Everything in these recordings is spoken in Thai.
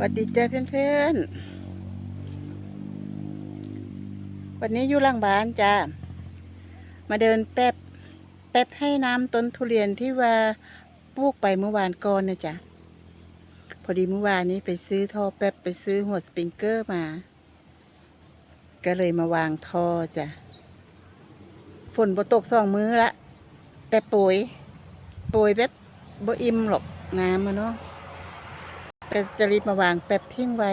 สวัสดีจ้าเพื่อนๆ วันนี้อยู่หลังบ้านจ้า มาเดินแป๊บ แป๊บให้น้ำต้นทุเรียนที่ว่าปลูกไปเมื่อวานก่อนนะจ๊ะพอดีเมื่อวานนี้ไปซื้อท่อแป๊บไปซื้อหัวสปริงเกอร์มา ก็เลยมาวางท่อจ้ะ ฝนบ่ตกสองมื้อละ แต่โปรยโปรยแบบบ่อิ่มหรอกน้ำอะเนาะ แต่จะรีบมาวางแป๊บทิ้งไว้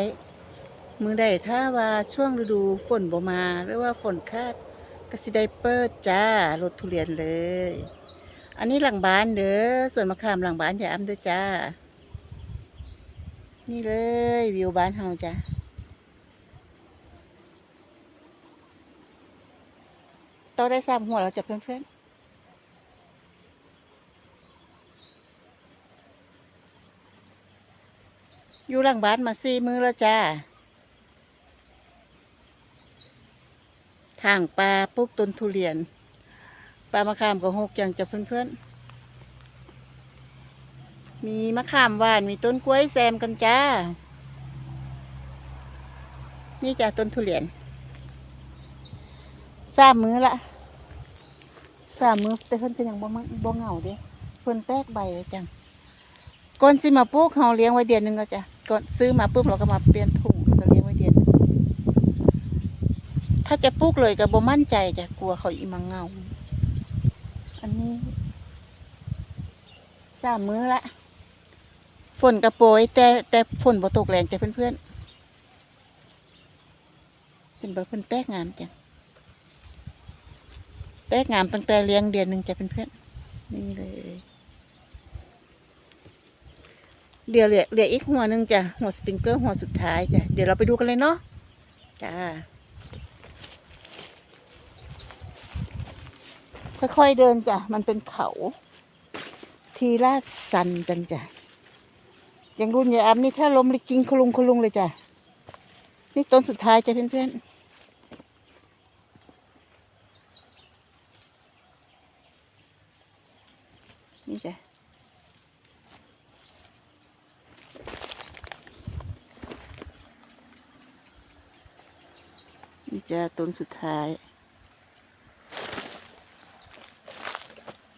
มือใดถ้าว่าช่วงฤดูฝนบ่มา หรือว่าฝนคาดก็สิได้เปิดจ้ารถทุเรียนเลย อันนี้หลังบ้านเด้อส่วนมะขามหลังบ้านอย่าอ้ำเด้อจ้า นี่เลยวิวบ้านเฮาจ้ะโตได้สามหัวแล้วจ้ะเพื่อนๆ อยู่หลังบ้านมาสี่มือแล้วจ้า ทางปลาปลูกต้นทุเรียน ปลามะขามก็หกอย่างจะเพื่อนๆ มีมะขามหวานมีต้นกล้วยแซมกันจ้า นี่จ้าต้นทุเรียนสามมือละสามมือแต่เพิ่อนเป็นอย่างบ่มักบ่เหงาเด้เพิ่อนแตกใบเลยจังก่อนสิมาปลูกเขาเลี้ยงไว้เดือนหนึ่งก็จ้ะ ก่อนซื้อมาปุ๊บเราก็มาเปลี่ยนถุงก็เลี้ยงไว้เดือนถ้าจะปลูกเลยก็บ่มั่นใจจ้ะกลัวเขาอีมังเงา อันนี้สามมื้อละ ฝนกระโปรยแต่แต่ฝนบ่ตกแรงจ้ะเพื่อนๆเป็นบอร์เพิ่อนแตกงามจังแตกงามตั้งแต่เลี้ยงเดือนหนึ่งจ้ะเพื่อนๆนี่เลย เดี๋ยวเหลือเหลืออีกหัวหนึ่งจ้ะหัวสปริงเกอร์หัวสุดท้ายจ้ะเดี๋ยวเราไปดูกันเลยเนาะจ้าค่อยๆเดินจ้ะมันเป็นเขา ทีลาสันจังจ้ะอย่างรุ่นยายอัมนี่ถ้าล้มเลยกิ้งคุลุงคุลุงเลยจ้ะนี่ต้นสุดท้ายจ้ะเพื่อนๆนี่จ้ะ จะต้นสุดท้าย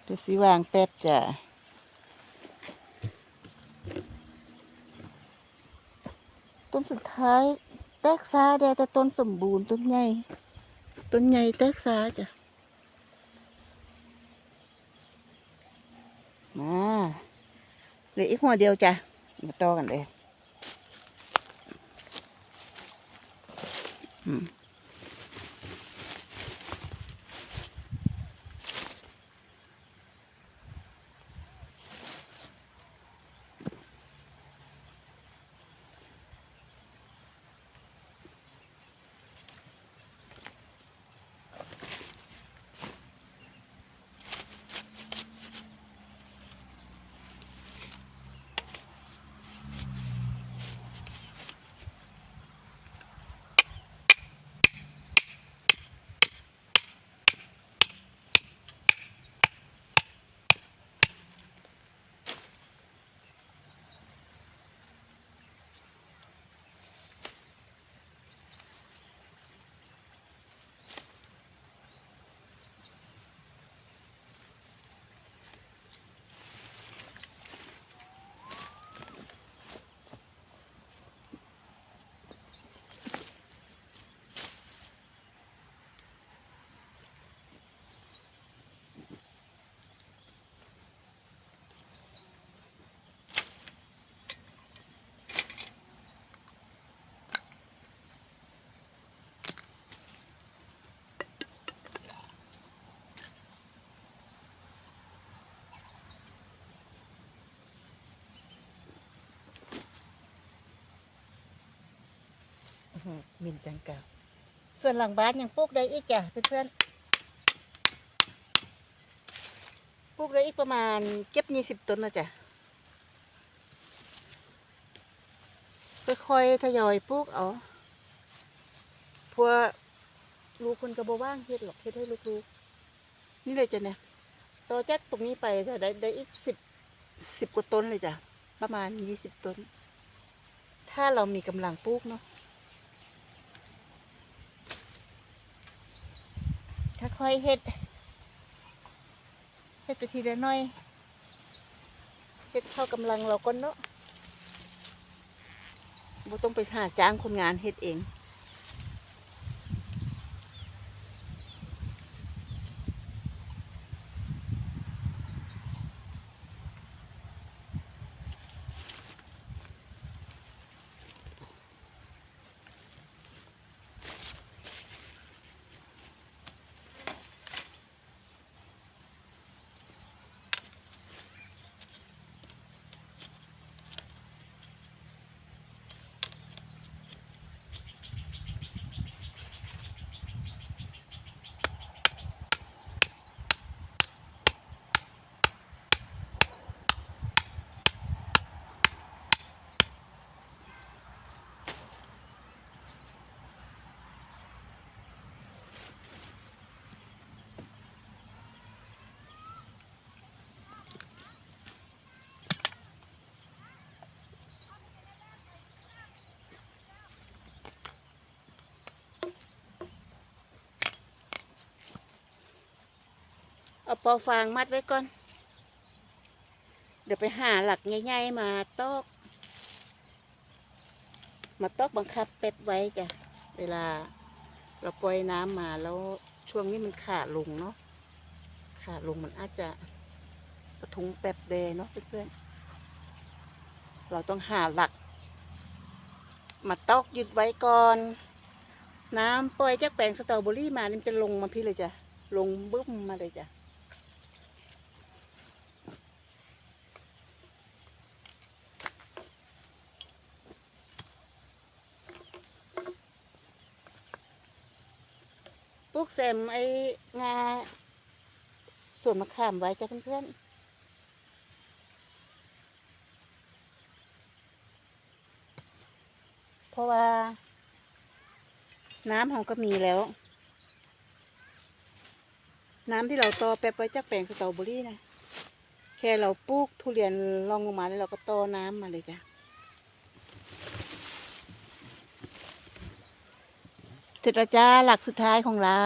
เดี๋ยวสิวางแป๊บจ้ะต้นสุดท้ายแตกซาเดียวแต่ต้นสมบูรณ์ต้นใหญ่ต้นใหญ่แตกซาจ้ะมาเหลืออีกหัวเดียวจ้ะมาต่อกันเลย อืม มินจังเก่าส่วนหลังบ้านยังปลูกได้อีกจ้ะเพื่อนๆปลูกได้อีกประมาณเก็บยี่สิบต้นนะจ้ะค่อยๆทยอยปลูกเอาพราะว่าลูกคนกระโบว่างเฮ็ดหรอกเฮ็ดให้ลูกๆนี่เลยจ้ะเนี่ยต่อจากตรงนี้ไปจะได้ได้อีกสิบสิบกว่าต้นเลยจ้ะประมาณยี่สิบต้น ถ้าเรามีกำลังปลูกเนาะ ค่อยเฮ็ดเฮ็ดไปทีละน้อยเฮ็ดเท่ากำลังเราก็เนาะบ่ต้องไปหาจ้างคนงานเฮ็ดเอง เอาปอฟางมัดไว้ก่อน เดี๋ยวไปหาหลักใหญ่ๆมาตอก มาตอกบังคับเป็ดไว้จ้ะ เวลาเราปล่อยน้ำมาแล้วช่วงนี้มันขาดลงเนาะ ขาดลงมันอาจจะกระทุงแป๊บเดเนาะเพื่อนๆ เราต้องหาหลัก มาตอกยึดไว้ก่อน น้ำปล่อยจากแปลงสตรอเบอรี่มานี่มันจะลงมาพี่เลยจ้ะ ลงบึ้มมาเลยจ้ะ ลูกแซมไอ้งาส่วนมะขามไว้จ้ะเพื่อนๆเพราะว่า น้ำของก็มีแล้ว น้ำที่เราต่อแป๊บไว้จากแปลงสตรอเบอรี่นะ แค่เราปลูกทุเรียนลองลงมาแล้วเราก็ต่อน้ำมาเลยจ้ะ เส ร็จแล้วจ้าหลักสุดท้ายของเรา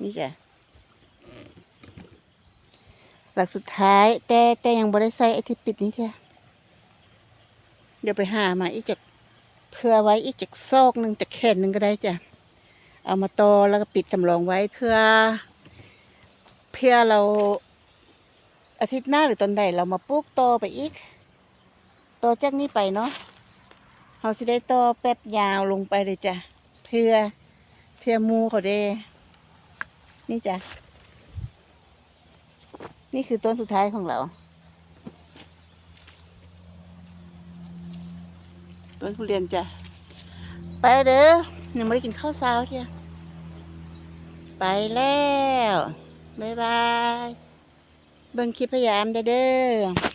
นี่จ้ะหลักสุดท้าย แต่แต่ยังบริใส่ไอที่ปิดนี้จ้ะเดี๋ยวไปหามาอีกจากเพื่อไว้อีกจากซอกหนึ่งจากแขนหนึ่งก็ได้จ้ะเอามาตอแล้วก็ปิดสำรองไว้เพื่อ เพื่อเราอาทิตย์หน้าหรือตอนใดเรามาปลูกต่อไปอีก ต่อจากนี้ไปเนาะเราสิได้ต่อแป๊บยาวลงไปเลยจ้ะ เพื่อเพื่อมูเขาเด้ นี่จ้ะ นี่คือต้นสุดท้ายของเรา ต้นทุเรียนจ้ะ ไปเด้อยังไม่ได้กินข้าวเช้าเที่ยไปแล้ว บ๊ายบาย เบิ่งคลิปพยายามเด้อเด้อ